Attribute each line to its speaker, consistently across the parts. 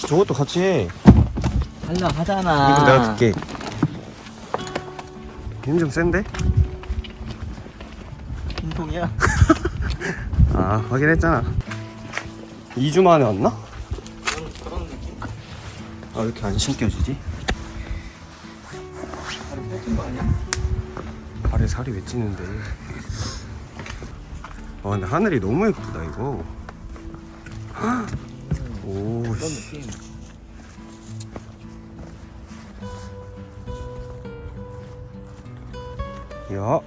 Speaker 1: 저것도 같이 해.
Speaker 2: 달라 하잖아.
Speaker 1: 이거 내가 줄게. 힘 좀 센데?
Speaker 2: 흰통이야.
Speaker 1: 아, 확인했잖아. 2주 만에 왔나?
Speaker 2: 그런 느낌.
Speaker 1: 아, 왜 이렇게 안 신겨지지?
Speaker 2: 다리 펴진 거 아니야?
Speaker 1: 발에 살이 왜 찌는데? 와, 근데 하늘이 너무 예쁘다, 이거. 오,
Speaker 2: 그런
Speaker 1: 씨.
Speaker 2: 느낌.
Speaker 1: 야.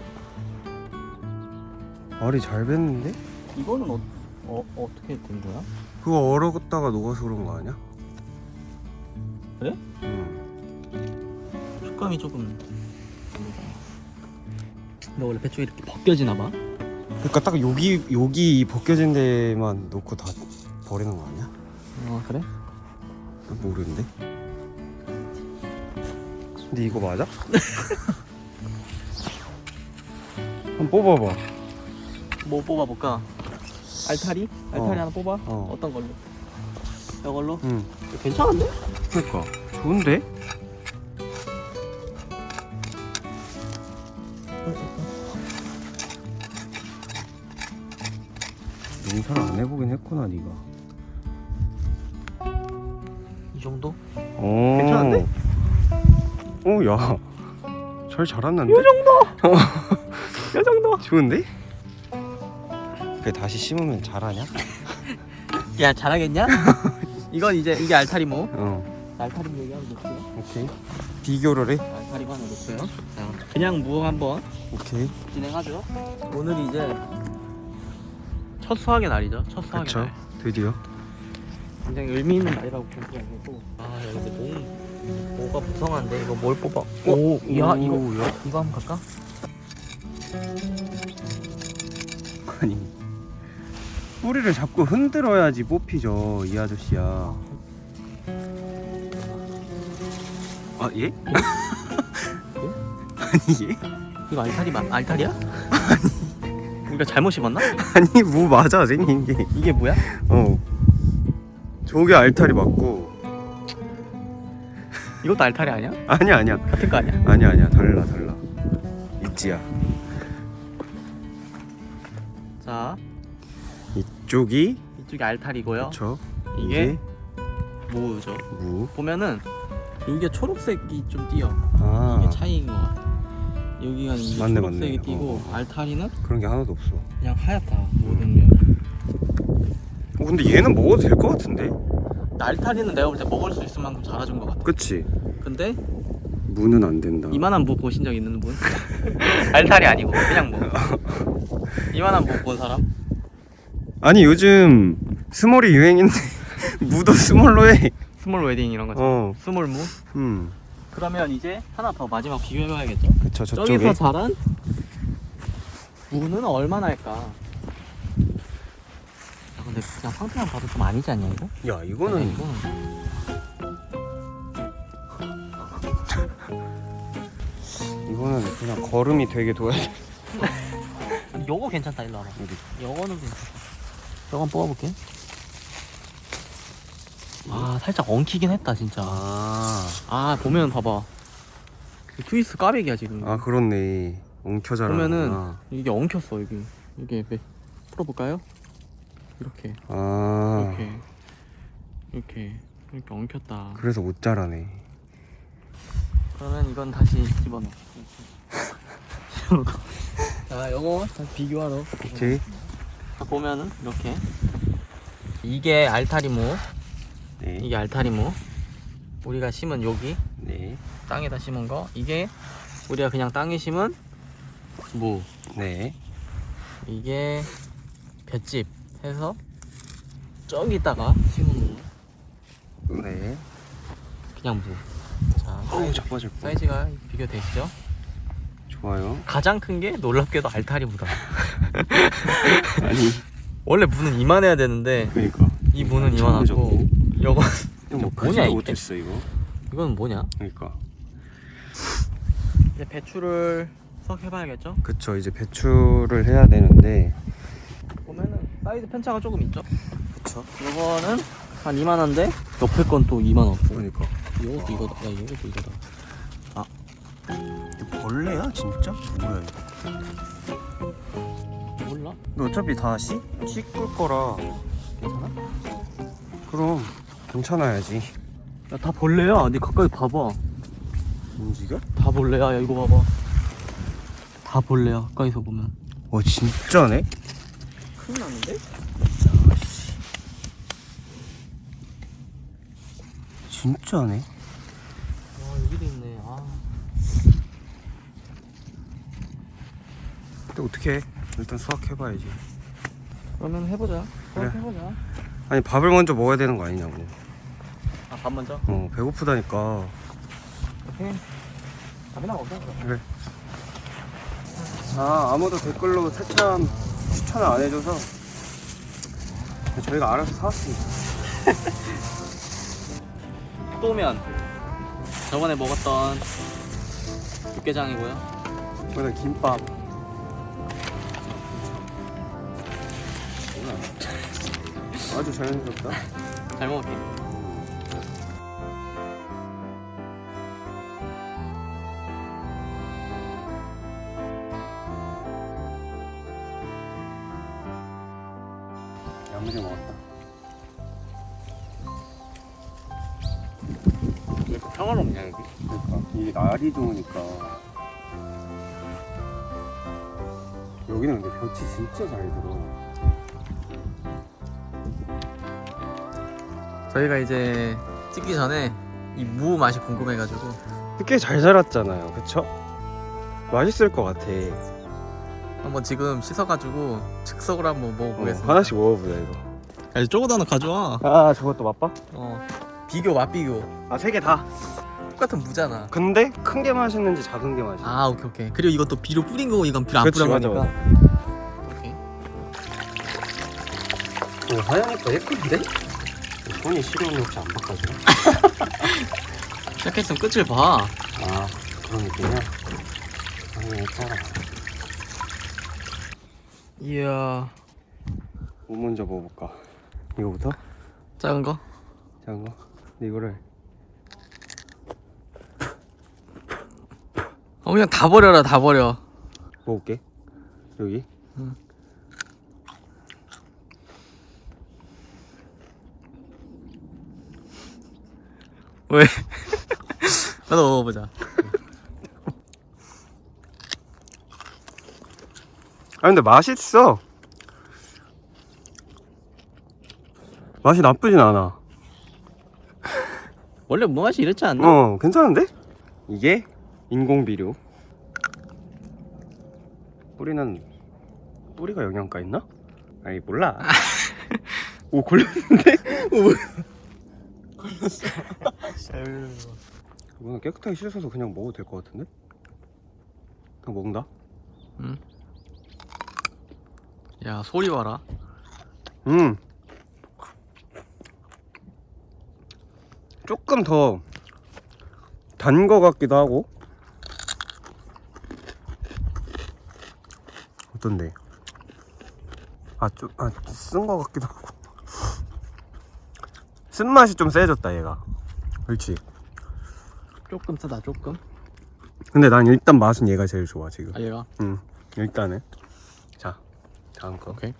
Speaker 1: 알이 잘 뱄는데?
Speaker 2: 이거는 어, 어 어떻게 된 거야?
Speaker 1: 그거 얼었다가 녹아서 그런 거 아니야?
Speaker 2: 그래?
Speaker 1: 응.
Speaker 2: 식감이 조금. 근데 원래 배추 이렇게 벗겨지나 봐.
Speaker 1: 그러니까 딱 여기 여기 벗겨진 데만 놓고 다 버리는 거 아니야?
Speaker 2: 아 그래?
Speaker 1: 모르는데. 근데 이거 맞아? 한번 뽑아봐.
Speaker 2: 뭐 뽑아볼까? 알타리? 알타리
Speaker 1: 어.
Speaker 2: 하나 뽑아?
Speaker 1: 어.
Speaker 2: 어 떤 걸로? 이걸로?
Speaker 1: 응.
Speaker 2: 괜찮은데?
Speaker 1: 그러니까 좋은데? 농사를 안 해보긴 했구나 네가.
Speaker 2: 이 정도?
Speaker 1: 어.
Speaker 2: 괜찮은데?
Speaker 1: 어, 야. 잘 자랐는데?
Speaker 2: 이 정도! 이 정도!
Speaker 1: 좋은데? 그 다시 심으면 자라냐?
Speaker 2: 야 잘하겠냐? 이건 이제 이게 알타리모
Speaker 1: 어.
Speaker 2: 알타리모 여기 한번 놓고요
Speaker 1: 오케이. 비교를 해.
Speaker 2: 알타리모 하나 놓고요 자 그냥 무 한번
Speaker 1: 오케이.
Speaker 2: 진행하죠 오늘이 이제 첫 수학의 날이죠 첫 수학의
Speaker 1: 그쵸.
Speaker 2: 날
Speaker 1: 드디어.
Speaker 2: 굉장히 의미 있는 날이라고 볼 수가 있고 아 여기 몸 뭐가 무성한데 이거 뭘 뽑아 오, 야 이거
Speaker 1: 오, 야.
Speaker 2: 이거 한번 갈까?
Speaker 1: 아니. 뿌리를 자꾸 흔들어야지 뽑히죠, 이 아저씨야. 아, 예? 아니, 예?
Speaker 2: 이거 알타리 맞 알타리야? 우리가 잘못 심었나?
Speaker 1: 아니, 뭐 맞아, 생긴 게.
Speaker 2: 이게 뭐야?
Speaker 1: 어. 저게 알타리 맞고.
Speaker 2: 이것도 알타리 아니야?
Speaker 1: 아니야, 아니야.
Speaker 2: 같은 거 아니야?
Speaker 1: 아니야, 아니야. 달라, 달라. 있지야.
Speaker 2: 자
Speaker 1: 이쪽이,
Speaker 2: 이쪽이 알타리고요
Speaker 1: 그쵸.
Speaker 2: 이게 무. 보면은 이게 초록색이 좀 띄어
Speaker 1: 아,
Speaker 2: 이게 차이인 것 같아 여기가 이제
Speaker 1: 맞네,
Speaker 2: 초록색이
Speaker 1: 맞네.
Speaker 2: 띄고
Speaker 1: 어.
Speaker 2: 알타리는
Speaker 1: 그런 게 하나도 없어.
Speaker 2: 그냥 하얗다 모든 면
Speaker 1: 어, 근데 얘는 먹어도 될 것 같은데?
Speaker 2: 알타리는 내가 볼 때 먹을 수 있을 만큼 자라준 것 같아
Speaker 1: 그치?
Speaker 2: 근데
Speaker 1: 무는 안 된다.
Speaker 2: 이만한 무 보신 적 있는 분? 알타리 아니고 그냥 무 이만한 무본 사람?
Speaker 1: 아니 요즘 스몰이 유행인데 무도 스몰로 해.
Speaker 2: 스몰 웨딩 이런 거죠
Speaker 1: 어.
Speaker 2: 스몰 무
Speaker 1: 음.
Speaker 2: 그러면 이제 하나 더 마지막 비교해봐야겠죠?
Speaker 1: 그쵸 저쪽에.
Speaker 2: 저기서 자란 무는 얼마나 할까? 야 근데 그냥 상태만 봐도 좀 아니지 않냐 이거?
Speaker 1: 야 이거는
Speaker 2: 이거는
Speaker 1: 이거는 그냥 걸음이 되게 둬야 돼.
Speaker 2: 요거 괜찮다 일로 와봐
Speaker 1: 여기.
Speaker 2: 요거는 괜찮다 요건 뽑아볼게 아 살짝 엉키긴 했다 진짜
Speaker 1: 아.
Speaker 2: 아 보면 봐봐 이 트위스 까백이야 지금
Speaker 1: 아 그렇네. 엉켜 자라.
Speaker 2: 보면은 이게 엉켰어 여기 이게 매- 풀어볼까요? 이렇게
Speaker 1: 아.
Speaker 2: 이렇게 이렇게 이렇게 엉켰다
Speaker 1: 그래서 못 자라네.
Speaker 2: 그러면 이건 다시 집어넣어. 자 요거 다시 비교하러
Speaker 1: 오케이.
Speaker 2: 자, 보면은 이렇게 이게 알타리모
Speaker 1: 네.
Speaker 2: 이게 알타리모 우리가 심은 여기
Speaker 1: 네.
Speaker 2: 땅에다 심은 거 이게 우리가 그냥 땅에 심은 무
Speaker 1: 네.
Speaker 2: 이게 볏짚 해서 저기다가 심은 무
Speaker 1: 네.
Speaker 2: 그냥 무 자,
Speaker 1: 어우 자빠질 뻔.
Speaker 2: 사이즈가 비교되시죠?
Speaker 1: 좋아요.
Speaker 2: 가장 큰 게 놀랍게도 알타리 무다
Speaker 1: 아니
Speaker 2: 원래 무는 이만해야 되는데
Speaker 1: 그러니까.
Speaker 2: 이 무는
Speaker 1: 엄청
Speaker 2: 이만하고
Speaker 1: 이거 뭐
Speaker 2: 뭐냐,
Speaker 1: 크지도
Speaker 2: 이게?
Speaker 1: 못했어 이거.
Speaker 2: 이건 뭐냐?
Speaker 1: 그러니까.
Speaker 2: 이제 배추를 수확해봐야겠죠?
Speaker 1: 그쵸 이제 배추를 해야 되는데.
Speaker 2: 사이즈 편차가 조금 있죠?
Speaker 1: 그쵸.
Speaker 2: 요거는 한 2만 원인데 옆에 건 또 2만 원.
Speaker 1: 그러니까
Speaker 2: 이것도 이거다. 야 이것도 이거다.
Speaker 1: 이거 벌레야 진짜? 뭐야 이거
Speaker 2: 몰라?
Speaker 1: 너 어차피 다 씻, 씻을 거라
Speaker 2: 괜찮아?
Speaker 1: 그럼 괜찮아야지
Speaker 2: 야 다 벌레야. 네 가까이 봐봐.
Speaker 1: 움직여?
Speaker 2: 다 벌레야. 야 이거 봐봐. 다 벌레야. 가까이서 보면.
Speaker 1: 어 진짜네?
Speaker 2: 큰일 났는데?
Speaker 1: 진짜네
Speaker 2: 와 여기도 있네. 아.
Speaker 1: 근데 어떻게 해? 일단 수확해봐야지
Speaker 2: 그러면 해보자.
Speaker 1: 그래.
Speaker 2: 해보자.
Speaker 1: 아니 밥을 먼저 먹어야 되는 거 아니냐고
Speaker 2: 아밥 먼저.
Speaker 1: 어 배고프다니까
Speaker 2: 오케이. 밥이나 먹자. 그럼.
Speaker 1: 아 아무도 댓글로 세참 추천을 안 해줘서 저희가 알아서 사왔습니다
Speaker 2: 또면 저번에 먹었던 육개장이고요.
Speaker 1: 이거는 김밥 아주 자연스럽다
Speaker 2: 잘 먹을게.
Speaker 1: 날이 좋으니까 여기는 근데 볕이 진짜 잘 들어
Speaker 2: 저희가 이제 찍기 전에 이 무 맛이 궁금해가지고
Speaker 1: 꽤 잘 자랐잖아요 그쵸? 맛있을 것 같아
Speaker 2: 한번 지금 씻어가지고 즉석으로 한번
Speaker 1: 어,
Speaker 2: 먹어보겠습니다.
Speaker 1: 하나씩 먹어보자 이거
Speaker 2: 야, 쪼그다 하나 가져와.
Speaker 1: 아 저것도 맛봐?
Speaker 2: 어. 비교 맛 비교.
Speaker 1: 아 세 개 다
Speaker 2: 똑같은 무잖아.
Speaker 1: 근데 큰 게 맛있는지 작은 게 맛있어
Speaker 2: 아 오케이 오케이. 그리고 이것도 비료 뿌린 거고 이건 비료 안 뿌린
Speaker 1: 맞아,
Speaker 2: 거니까. 오케이.
Speaker 1: 오, 하얘니까 예쁜데? 손이 시려우면 혹시 안 바꿔줘?
Speaker 2: 시작했으면 끝을 봐.
Speaker 1: 아 그런 느낌이야? 아니 예뻐라
Speaker 2: 이야.
Speaker 1: 뭐 먼저 먹어볼까? 이거부터?
Speaker 2: 작은 거?
Speaker 1: 작은 거? 근데 이거를
Speaker 2: 어 그냥 다 버려라 다 버려.
Speaker 1: 먹을게 여기
Speaker 2: 왜? 나도 먹어보자.
Speaker 1: 아 근데 맛있어 맛이 나쁘진 않아
Speaker 2: 원래 무 맛이 이렇지 않나?
Speaker 1: 어 괜찮은데? 이게 인공비료. 뿌리는 뿌리가 영양가 있나? 아니 몰라. 오 걸렸는데? 걸렸어. 이거는 깨끗하게 씻어서 그냥 먹어도 될 것 같은데? 그냥 먹는다?
Speaker 2: 야 소리 봐라.
Speaker 1: 음. 조금 더 단 거 같기도 하고 어떤데? 아 좀 아 쓴 거 같기도 하고 쓴맛이 좀 세졌다 얘가 그렇지
Speaker 2: 조금 쓰다 조금.
Speaker 1: 근데 난 일단 맛은 얘가 제일 좋아 지금
Speaker 2: 아 얘가.
Speaker 1: 응 일단은 자 다음 거
Speaker 2: 오케이.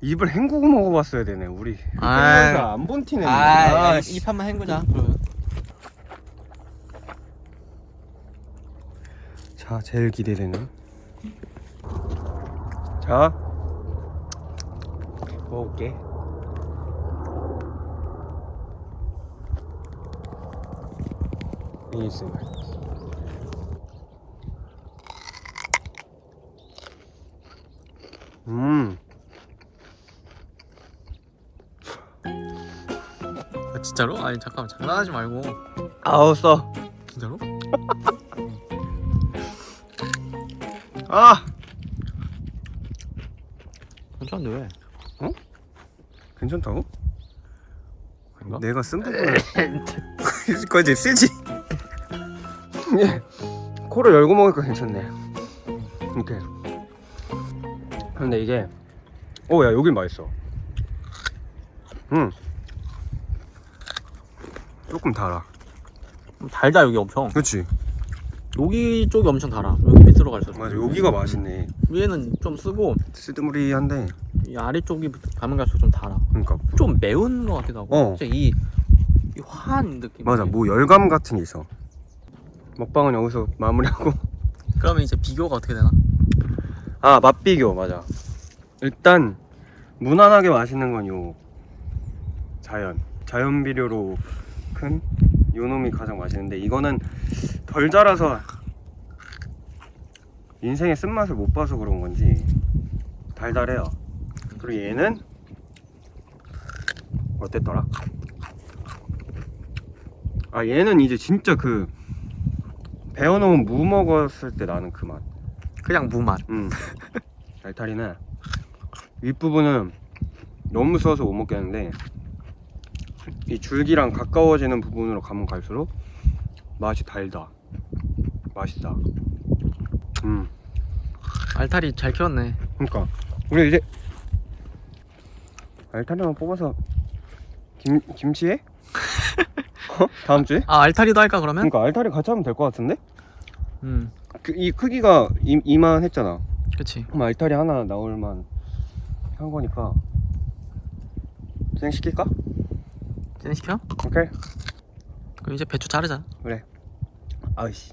Speaker 1: 입을 헹구고 먹어봤어야 되네 우리
Speaker 2: 아.
Speaker 1: 안본 티네
Speaker 2: 아,
Speaker 1: 씨.
Speaker 2: 이 판만 헹구자.
Speaker 1: 자, 제일 기대되는. 자, 먹어볼게. ASMR. 음,
Speaker 2: 아, 진짜로? 아니 잠깐만 장난하지 말고.
Speaker 1: 아우 써.
Speaker 2: 진짜로?
Speaker 1: 아,
Speaker 2: 괜찮은데 왜?
Speaker 1: 괜찮다고?
Speaker 2: 그런가?
Speaker 1: 내가 쓴 부분을 거지 쓰지. 예. 코를 열고 먹으니까 괜찮네. 이렇게. 근데 이게, 오, 야, 여긴 맛있어. 음, 조금 달아
Speaker 2: 달다 여기 엄청
Speaker 1: 그치
Speaker 2: 여기 쪽이 엄청 달아 여기 밑으로 갈수록
Speaker 1: 맞아 여기가 맛있네.
Speaker 2: 위에는 좀 쓰고
Speaker 1: 쓰드무리한데.
Speaker 2: 이 아래쪽이 가면 갈수록 좀 달아.
Speaker 1: 그러니까.
Speaker 2: 좀 매운 것 같기도 하고.
Speaker 1: 어.
Speaker 2: 진짜 이, 이 화한 느낌
Speaker 1: 맞아 뭐 열감 같은 게 있어. 먹방은 여기서 마무리하고.
Speaker 2: 그러면 이제 비교가 어떻게 되나?
Speaker 1: 아 맛비교 맞아. 일단 무난하게 맛있는 건 요 자연. 자연 비료로 큰 요놈이 가장 맛있는데 이거는 덜 자라서 인생의 쓴맛을 못 봐서 그런 건지 달달해요 그리고 얘는 어땠더라? 아 얘는 이제 진짜 그 배워놓은 무 먹었을 때 나는 그 맛.
Speaker 2: 그냥 무맛
Speaker 1: 음. 알타리는 윗부분은 너무 써서 못 먹겠는데 이 줄기랑 가까워지는 부분으로 가면 갈수록 맛이 달다. 맛있다. 음.
Speaker 2: 알타리 잘 키웠네
Speaker 1: 그러니까 우리 이제 알타리만 뽑아서 김 김치해? 어? 다음 주에?
Speaker 2: 아 알타리도 할까 그러면?
Speaker 1: 그러니까 알타리 같이 하면 될 것 같은데?
Speaker 2: 음
Speaker 1: 그, 이 크기가 이, 이만 했잖아.
Speaker 2: 그치
Speaker 1: 그럼 알타리 하나 나올만 한 거니까 진행시킬까?
Speaker 2: 진행시켜?
Speaker 1: 오케이
Speaker 2: 그럼 이제 배추 자르자
Speaker 1: 아이씨